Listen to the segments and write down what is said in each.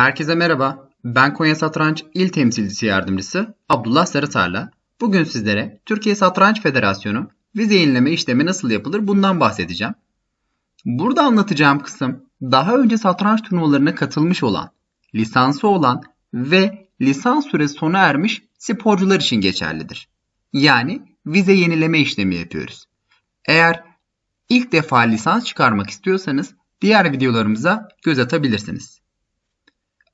Herkese merhaba. Ben Konya Satranç İl Temsilcisi Yardımcısı Abdullah Sarıtarla. Bugün sizlere Türkiye Satranç Federasyonu vize yenileme işlemi nasıl yapılır bundan bahsedeceğim. Burada anlatacağım kısım daha önce satranç turnuvalarına katılmış olan, lisansı olan ve lisans süresi sona ermiş sporcular için geçerlidir. Yani vize yenileme işlemi yapıyoruz. Eğer ilk defa lisans çıkarmak istiyorsanız diğer videolarımıza göz atabilirsiniz.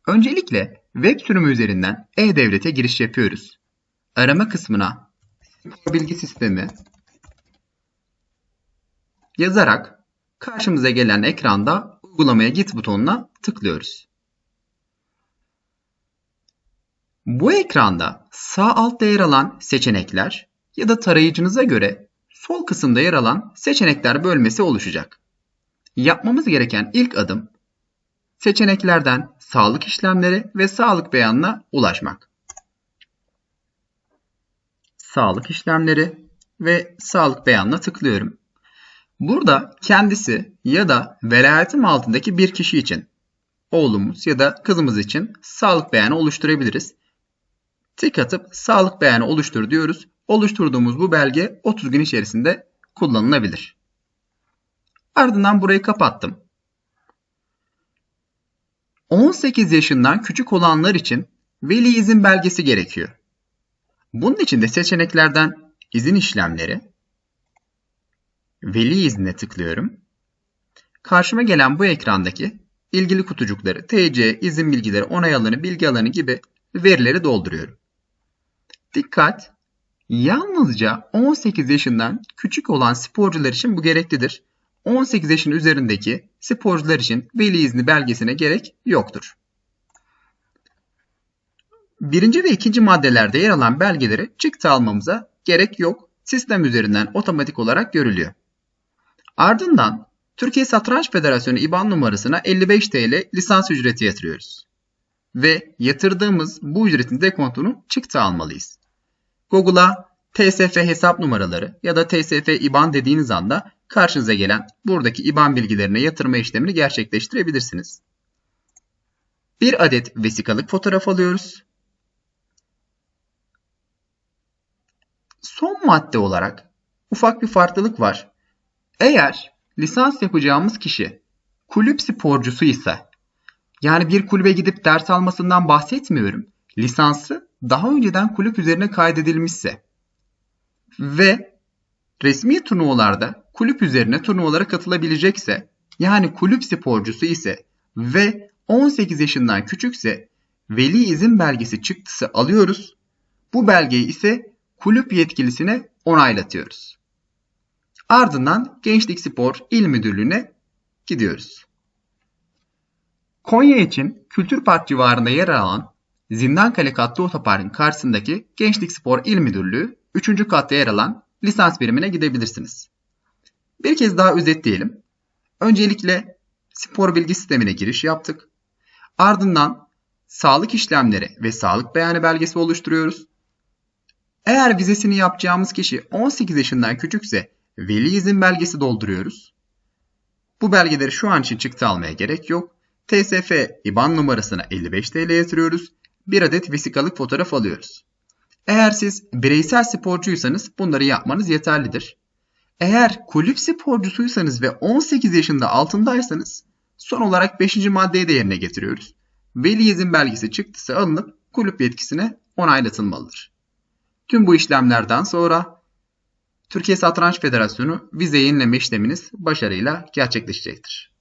Öncelikle web sürümü üzerinden e-devlete giriş yapıyoruz. Arama kısmına bilgi sistemi yazarak karşımıza gelen ekranda uygulamaya git butonuna tıklıyoruz. Bu ekranda sağ altta yer alan seçenekler ya da tarayıcınıza göre sol kısımda yer alan seçenekler bölmesi oluşacak. Yapmamız gereken ilk adım seçeneklerden sağlık işlemleri ve sağlık beyanına ulaşmak. Sağlık işlemleri ve sağlık beyanına tıklıyorum. Burada kendisi ya da velayetim altındaki bir kişi için oğlumuz ya da kızımız için sağlık beyanı oluşturabiliriz. Tik atıp sağlık beyanı oluştur diyoruz. Oluşturduğumuz bu belge 30 gün içerisinde kullanılabilir. Ardından burayı kapattım. 18 yaşından küçük olanlar için veli izin belgesi gerekiyor. Bunun için de seçeneklerden izin işlemleri, veli iznine tıklıyorum. Karşıma gelen bu ekrandaki ilgili kutucukları, TC, izin bilgileri, onay alanı, bilgi alanı gibi verileri dolduruyorum. Dikkat! Yalnızca 18 yaşından küçük olan sporcular için bu gereklidir. 18 yaşın üzerindeki sporcular için veli izni belgesine gerek yoktur. Birinci ve ikinci maddelerde yer alan belgeleri çıktı almamıza gerek yok. Sistem üzerinden otomatik olarak görülüyor. Ardından Türkiye Satranç Federasyonu IBAN numarasına 55 TL lisans ücreti yatırıyoruz. Ve yatırdığımız bu ücretin dekontunu çıktı almalıyız. Google'a TSF hesap numaraları ya da TSF IBAN dediğiniz anda karşınıza gelen buradaki IBAN bilgilerine yatırma işlemini gerçekleştirebilirsiniz. Bir adet vesikalık fotoğraf alıyoruz. Son madde olarak ufak bir farklılık var. Eğer lisans yapacağımız kişi kulüp sporcusu ise yani bir kulübe gidip ders almasından bahsetmiyorum. Lisansı daha önceden kulüp üzerine kaydedilmişse ve resmi turnuvalarda kulüp üzerine turnuvalara katılabilecekse yani kulüp sporcusu ise ve 18 yaşından küçükse veli izin belgesi çıktısı alıyoruz. Bu belgeyi ise kulüp yetkilisine onaylatıyoruz. Ardından Gençlik Spor İl Müdürlüğü'ne gidiyoruz. Konya için Kültür Park civarında yer alan Zindankale Katlı Otopark'ın karşısındaki Gençlik Spor İl Müdürlüğü 3. katta yer alan lisans birimine gidebilirsiniz. Bir kez daha özetleyelim. Öncelikle spor bilgi sistemine giriş yaptık. Ardından sağlık işlemleri ve sağlık beyanı belgesi oluşturuyoruz. Eğer vizesini yapacağımız kişi 18 yaşından küçükse veli izin belgesi dolduruyoruz. Bu belgeleri şu an için çıktı almaya gerek yok. TSF IBAN numarasına 55 TL yatırıyoruz. Bir adet vesikalık fotoğraf alıyoruz. Eğer siz bireysel sporcuysanız bunları yapmanız yeterlidir. Eğer kulüp sporcusuysanız ve 18 yaşında altındaysanız son olarak 5. maddeyi de yerine getiriyoruz. Veli izin belgesi çıktısı alınıp kulüp yetkisine onaylatılmalıdır. Tüm bu işlemlerden sonra Türkiye Satranç Federasyonu vize yenileme işleminiz başarıyla gerçekleşecektir.